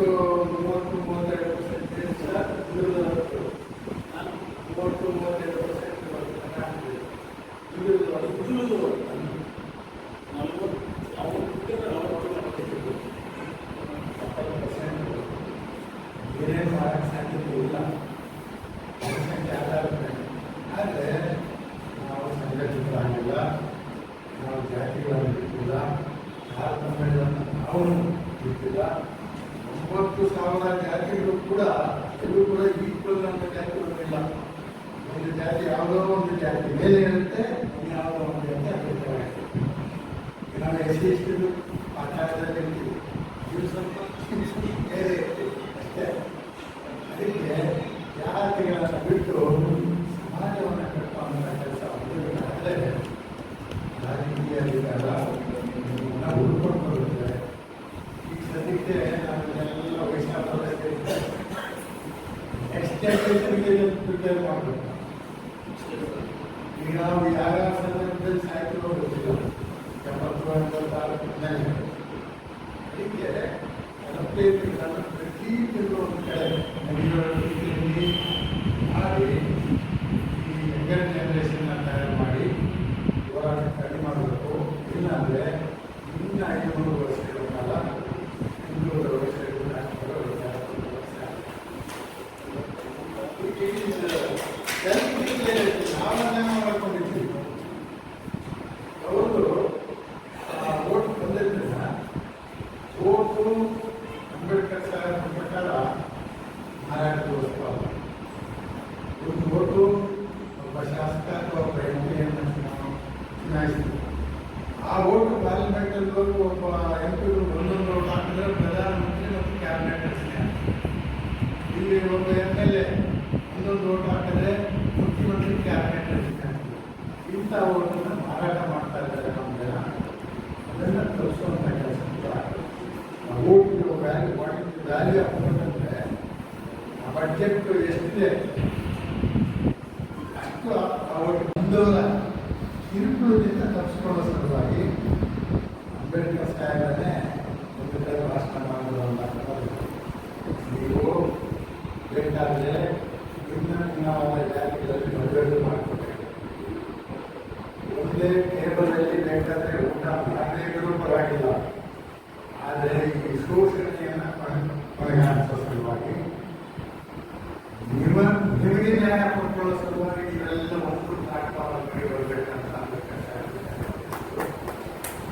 ಮೂವತ್ತು ಮ ೂ ವ ತ ್ ತ ಮೂವತ್ತು ಸಾವಿರ ಜಾತಿಗಳು ಕೂಡ ಎಲ್ಲರೂ ಕೂಡ ಈಕ್ವಲ್ ಅಂತ ಜಾತಿಗಳಿಲ್ಲ ಒಂದು ಜಾತಿ ಯಾವುದೋ ಒಂದು ಜಾತಿ ಮೇಲೆ ಇರುತ್ತೆ ಯಾವುದೋ ಒಂದು ಜಾತಿ ಅಭಿಪ್ರಾಯ ನಾವು ಎಸ್ ಸಿ ಮ್ಯಾನೇಜ್ಮೆಂಟ್ ರೀತಿಯಲ್ಲಿ ಪ್ರತಿ ತಿಂಗಳು ಪಾರ್ಲಿಮೆಂಟಲ್ಲಿ ಒಬ್ಬ ಎಂ ಪಿಗಳು ಒಂದೊಂದು ರೋಡ್ ಹಾಕಿದ್ರೆ ಪ್ರಧಾನಮಂತ್ರಿ ಮತ್ತು ಕ್ಯಾಬಿನೆಟ್ ರಚನೆ ಇಲ್ಲಿ ಒಬ್ಬ ಎಂ ಎಲ್ ಎ ಒಂದೊಂದು ರೋಡ್ ಹಾಕಿದ್ರೆ ಮುಖ್ಯಮಂತ್ರಿ ಕ್ಯಾಬಿನೆಟ್ ರಚನೆ ಇಂಥ ಓಟನ್ನು ಮಾರಾಟ ಮಾಡ್ತಾ ಇದ್ದಾರೆ ನಮ್ಮ ಜನ ಅದನ್ನು ತೋರಿಸುವಂಥ ಕೆಲಸ ಓಟಿನ ವ್ಯಾಲ್ಯೂ ವಾಟಿನ ವ್ಯಾಲ್ಯೂ ಹಾಕೊಂಡ್ರೆ ಆ ಬಡ್ಜೆಟ್ ಎಷ್ಟಿದೆ ಅಷ್ಟು ಆ ಓಟ್ ಬಂದವರ ತಿರುಪುಳದಿಂದ ತಪ್ಪಿಸ್ಕೊಳ್ಳೋ ಅದರಲ್ಲಿ ಸೂಚನೆಯನ್ನು ಪರಿಗಣಿಸುವ ಸಲುವಾಗಿ ನಿಮ್ಮ ನಿಮಗೆ ನ್ಯಾಯ ಕೊಟ್ಟುವ ಸಲುವಾಗಿ ಇವೆಲ್ಲ ಒಂದು ಪ್ಲಾಟ್ಫಾರ್ಮ್ಗೆ ಬರಬೇಕಂತ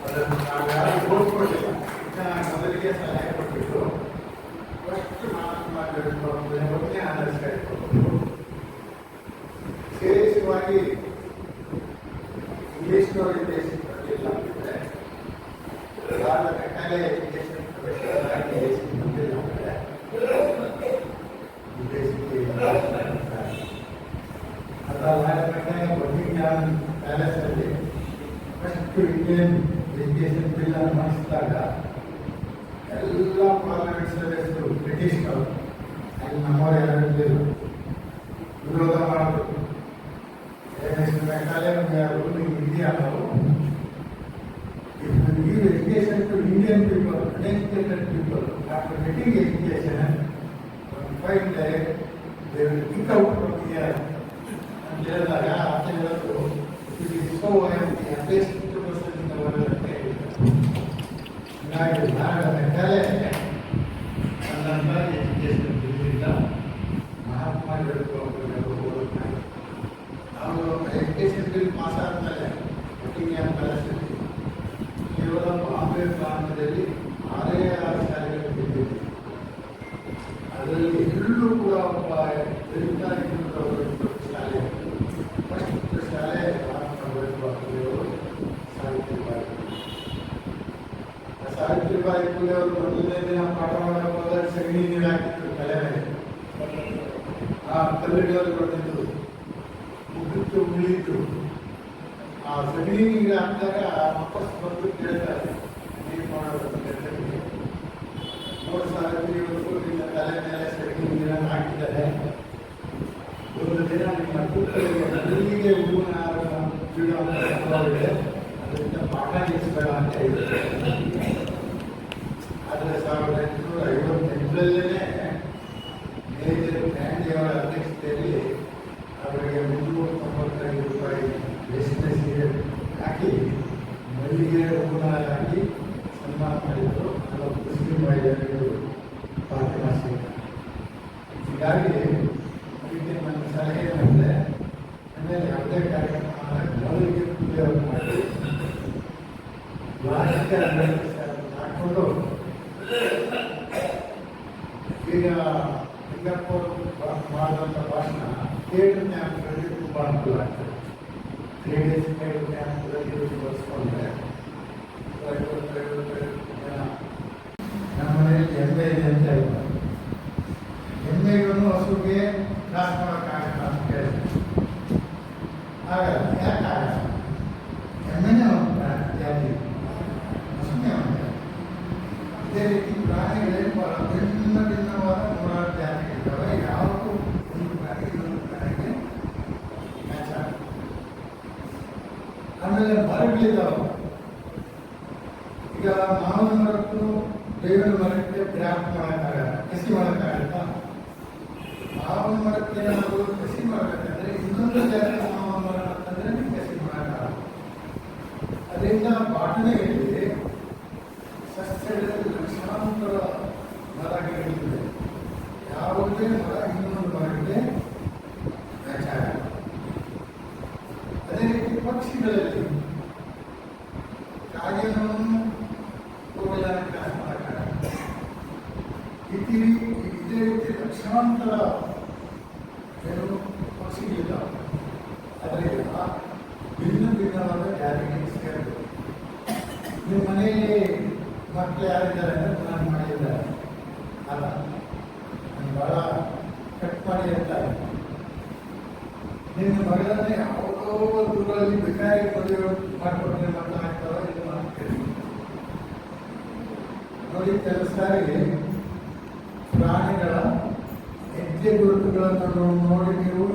ಅದನ್ನು ನಾವು ಯಾರು ಓದ್ಕೊಳ್ಲಿಲ್ಲ ಮೊದಲಿಗೆ ಸಲಹೆ ಕೊಟ್ಟಿದ್ದು ಫಸ್ಟ್ ಮಹಾತ್ಮ ಬಗ್ಗೆ ಆಲೋಚನೆ ಇಟ್ಕೊಂಡು ವಿಶೇಷವಾಗಿ ಇಂಗ್ಲಿಷ್ನವರಿಗೆ ದೇಶದಲ್ಲಿ ಇಲ್ಲ ಅಂದರೆ ಕಾಲ ಕಟ್ಟಲೆ ಪ್ಯಾಲೇಸ್ ಅಲ್ಲಿ ಫಸ್ಟ್ ಇಂಡಿಯನ್ ಎಜುಕೇಷನ್ ಬಿಲ್ ಅನ್ನು ಮಾಡಿಸಿದಾಗ ಎಲ್ಲ ಪಾರ್ಲಿಮೆಂಟ್ ಸದಸ್ಯರು ಬ್ರಿಟಿಷ್ನವರು ಅಲ್ಲಿ ನಮ್ಮವರು ಯಾರು ಆಟಗಾರರು ಇದು ಇಸ್ಕೋ ಎಂಬಿ ಅಪೇಕ್ಷಿತ ಪ್ರಶ್ನೆಯಿಂದ ಬರಲಿದೆ ಹೀಗಾಗಿ ಭಾರತದ ಕಲೆ ಸಂದರ್ಭದಲ್ಲಿ ಎಜುಕೇಶನ್ ಬಿಲ್ಡಿಂದ ಮಹಾತ್ಮ ಹೇಳಿಕೊಂಡು ಓದುತ್ತಾರೆ ಅವರು ಎಜುಕೇಶನ್ ಬಿಲ್ ಪಾಸ್ ಆದಮೇಲೆ ಒಟ್ಟಿಗೆ ಕಳಿಸ್ತೀವಿ ಕೇವಲ ಬಾಂಬೆ ಪ್ರಾಂತದಲ್ಲಿ ಆರೇ ಆರು ಶಾಲೆಗಳು ಬಿದ್ದಿದೆ ಅದರಲ್ಲಿ ಎಲ್ಲೂ ಕೂಡ ಒಬ್ಬ ದಲಿತ ಆ ಸಗಣಿಗೆ ಹಾಕಿದಾಗ ವಾಪಸ್ ಬಂದು ಕೇಳ್ತಾರೆ ಏನು ಮಾಡೋದು ಅಂತ ಹೇಳ್ತಾರೆ ಮೂರು ಸಾವಿರ ಇವತ್ತು ನಿಮ್ಮ ತಲೆ ಮೇಲೆ ಸಗಣಿ ನೀರನ್ನು ಹಾಕಿದ್ದಾರೆ ಒಂದು ದಿನ ನಿಮ್ಮ ಕೂಟಗಳಿಗೆ ನಲ್ಲಿಗೆ ಹೂವಿನ ಬಿಡೋ ಇದೆ ಅದರಿಂದ ಪಾಠ ನಿಲ್ಲಿಸಬೇಡ ಅಂತ ಹೇಳಿದ್ದಾರೆ ಆದರೆ ಸಾವಿರದ ಎಂಟುನೂರ ಐವತ್ತೆಂಟರಲ್ಲೇ ಮೇಜರ್ ಗಾಂಧಿಯವರ ಅಧ್ಯಕ್ಷತೆಯಲ್ಲಿ ಅವರಿಗೆ ಮುನ್ನೂರ ತೊಂಬತ್ತೈದು ರೂಪಾಯಿ ದೇಶದಲ್ಲಿ ಹಾಕಿ ಮಲ್ಲಿಗೆ ಹೂವನ್ನ ಹಾಕಿ ಸನ್ಮಾನ ಮಾಡಿದರು ನಮ್ಮ ಮುಸ್ಲಿಂ ಮಹಿಳೆಯರು ಭಾರತ ಹೀಗಾಗಿ ಅದಕ್ಕೆ ನನ್ನ ಸಲಹೆ ಏನಂದರೆ ಆಮೇಲೆ ಯಾವುದೇ ಕಾರ್ಯಕ್ರಮ ಮಲ್ಲಿಗೆ ಪೂಜೆಯನ್ನು ಮಾಡಿ ವಾರ್ಷಿಕ যে কোনো অসুখে কাজ করার কাজ কাজ করে আগে এক আগে এমনি জাতি অসুখে আমাদের ಇದೇ ರೀತಿ ಪ್ರಾಣಿಗಳೇ ಭಿನ್ನ ಭಿನ್ನವಾದ ನೂರಾರು ಜಾತಿಗಳಿದ್ದಾವೆ ಯಾವತ್ತೂ ಒಂದು ಪ್ರಾಣಿ ಇನ್ನೊಂದು ಪ್ರಾಣಿಗೆ ಮ್ಯಾಚ್ ಆಮೇಲೆ ಮರಗಳಿದ್ದಾವೆ ಈಗ ಮಾವಿನ ಮರಕ್ಕೂ ಬೇವಿನ ಮರಕ್ಕೆ ಬ್ರ್ಯಾಪ್ ಮಾಡೋಕ್ಕಾಗಲ್ಲ ಕಸಿ ಮಾಡೋಕ್ಕಾಗಲ್ಲ ಭಾವನೆ ಮರಕ್ಕೆ ನಾವು ಕಸಿ ಮಾಡಬೇಕಂದ್ರೆ ಇನ್ನೊಂದು ಜನರಿಗೆ ಮರ ಮಾಡೋಕ್ಕಂದ್ರೆ ಕಸಿ ಮಾಡೋಕ್ಕಾಗಲ್ಲ ಅದರಿಂದ ಪಾಠನೆಗಳಿದೆ ಸಸ್ಯಗಳಲ್ಲಿ ಲಕ್ಷಾಂತರ ಮರಗಳಿವೆ ಯಾವುದೇ ಮರ ಮನೆಯಲ್ಲಿ ಮಕ್ಕಳು ಯಾರಿದ್ದಾರೆ ಮಾಡಿದ್ದಾರೆ ಅಲ್ಲ ನಾನು ಕಟ್ ಮಾಡಿ ಇರ್ತಾರೆ ನಿನ್ನ ಮಗಳನ್ನೇ ಒಂದು ಬೇಕಾಗಿ ಮದುವೆ ಮಾಡಿಕೊಟ್ರೆ ಮಕ್ಕಳು ಇದು ನೋಡಿ ಕೆಲವು ಪ್ರಾಣಿಗಳ ಹೆಜ್ಜೆ ಗುರುತುಗಳನ್ನು ನೋಡಿ ನೀವು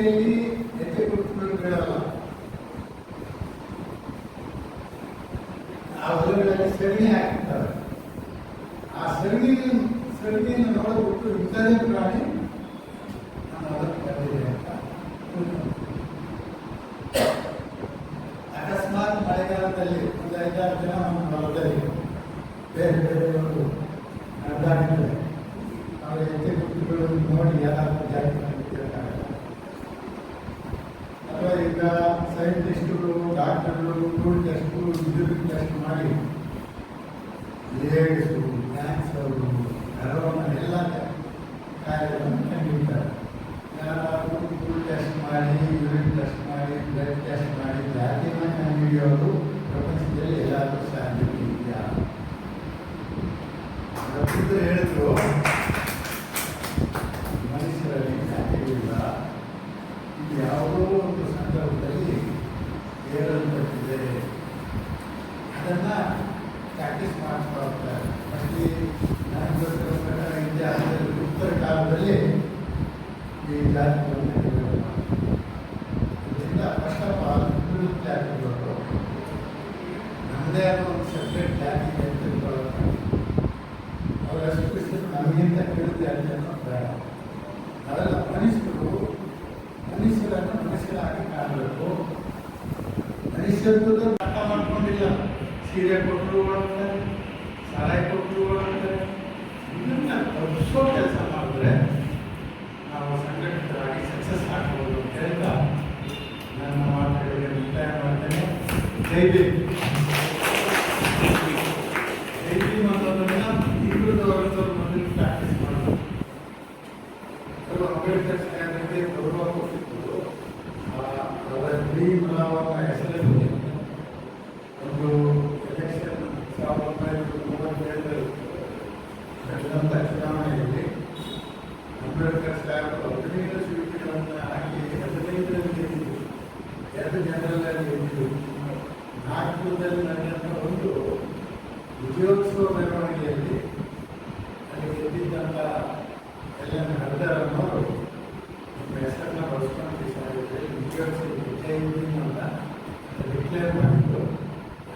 ಎಲ್ಲಿ ಎಫೆಕ್ಟ್ ಆಗುತ್ತೆ ಅಂತ ಹೇಳಾಲ ಆದ್ರಲ್ಲಿ ಸರಿಯಾಗಿ ಆ ಸರಿಯಿನ ಸರಿಯಿನ ನಾವು ಉತ್ತರ ವಿಚಾರನೆ ಇರಲಿ ನಾನು ಅವರ ತರ ಅಕಸ್ಮಾತ್ ಮಳೆಗಾಲದಲ್ಲಿ ಇಲ್ಲದ ಅರ್ಧ ನಾನು ಮಾಡೋದೇ ಬೇರೆ ಲೇಡಿಸು ಡ್ಯಾನ್ಸರು ಎಲ್ಲವನ್ನೆಲ್ಲ ಕಾರ್ಯವನ್ನು ಕಂಡುಹಿಡ್ತಾರೆ ಯಾರಾದರೂ ಫುಲ್ ಟೆಸ್ಟ್ ಮಾಡಿ ಯೂರಿನ್ ಟೆಸ್ಟ್ ಮಾಡಿ ಬ್ಲಡ್ ಟೆಸ್ಟ್ ಮಾಡಿ ಜಾತಿನ ಕಂಡುಹಿಡಿಯೋದು ಪ್ರಪಂಚದಲ್ಲಿ ಎಲ್ಲಾದರೂ ಸಾಧ್ಯತೆ ಇದೆಯಾ ರವೀಂದ್ರ ಹೇಳಿದ್ರು ಮನುಷ್ಯರಲ್ಲಿ ಸಾಧ್ಯವಿಲ್ಲ ಇದು ಯಾವುದೋ ಒಂದು ಸಂದರ್ಭದಲ್ಲಿ ಹೇಳಲ್ಪಟ್ಟಿದೆ ಅದನ್ನು ಪ್ರಾಕ್ಟೀಸ್ ಮಾಡ್ತಾ ಹೋಗ್ತಾರೆ ಫಸ್ಟ್ಲಿ ಉತ್ತರ ಕಾಲದಲ್ಲಿ ಈ ಇದರಿಂದ ಫಸ್ಟ್ ನಮ್ಮದೇ ಅಂತ ತಿಳ್ಕೊಳ್ಳೋದು ಅವರಷ್ಟು ನಮಗಿಂತ ಕೀಳು ಅಂತ ಅನ್ನೋದು ಮನುಷ್ಯರು ಮನುಷ್ಯರನ್ನು ಮನುಷ್ಯರಾಗಿ ಕಾಣಬೇಕು ಮನುಷ್ಯತ್ವದ ಸೀರೆ ಕೊಟ್ಟರು ಅಂತಾರೆ ಸಲಹೆ ಕೊಟ್ಟರು ಅಂತಾರೆ ಇದನ್ನು ತಪ್ಪಿಸೋ ಕೆಲಸ ಮಾಡಿದ್ರೆ ನಾವು ಸಂಘಟಿತರಾಗಿ ಸಕ್ಸಸ್ ಆಗ್ಬೋದು ಅಂತ ನನ್ನ ಮಾತುಗಳಿಗೆ ಮುಕ್ತಾಯ ಮಾಡ್ತೇನೆ ಜೈ ಅಂಬೇಡ್ಕರ್ ಸಾಹೇಬರು ಹದಿನೈದು ಸೀಟುಗಳನ್ನು ಹಾಕಿ ಹದಿನೈದರಲ್ಲಿ ಗೆದ್ದಿದ್ರು ಎರಡು ಜನರಲ್ಲಿ ಗೆದ್ದಿದ್ರು ನಾಗಪುರದಲ್ಲಿ ನಡೆದಂಥ ಒಂದು ವಿಜಯೋತ್ಸವ ಮೆರವಣಿಗೆಯಲ್ಲಿ ಅಲ್ಲಿ ಗೆದ್ದಿದ್ದಂಥ ಎಲ್ಲ ಹರಿದರನ್ನು ಅವರು ನಿಮ್ಮ ಹೆಸರನ್ನ ಬಳಸ್ಕೊಂಡು ವಿಜಯೋತ್ಸವ ವಿಜಯ ಅಂತ ಡಿಕ್ಲೇರ್ ಮಾಡಿದ್ರು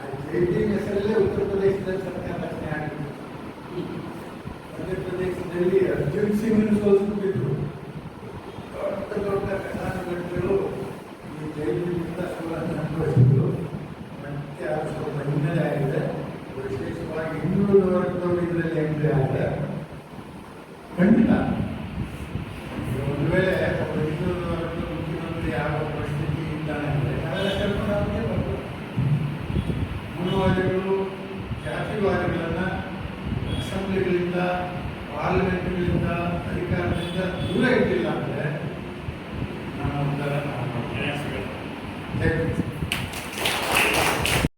ಆ ಜೈ ಡಿನ ಹೆಸರಲ್ಲೇ ಉತ್ತರ ಪ್ರದೇಶದಲ್ಲಿ ಸರ್ಕಾರ ರಚನೆ ಆಗಿತ್ತು ಮಧ್ಯಪ್ರದೇಶದಲ್ಲಿ ಅರ್ಜುನ್ ಸಿಂಗ್ ಸೋಲ್ಸ್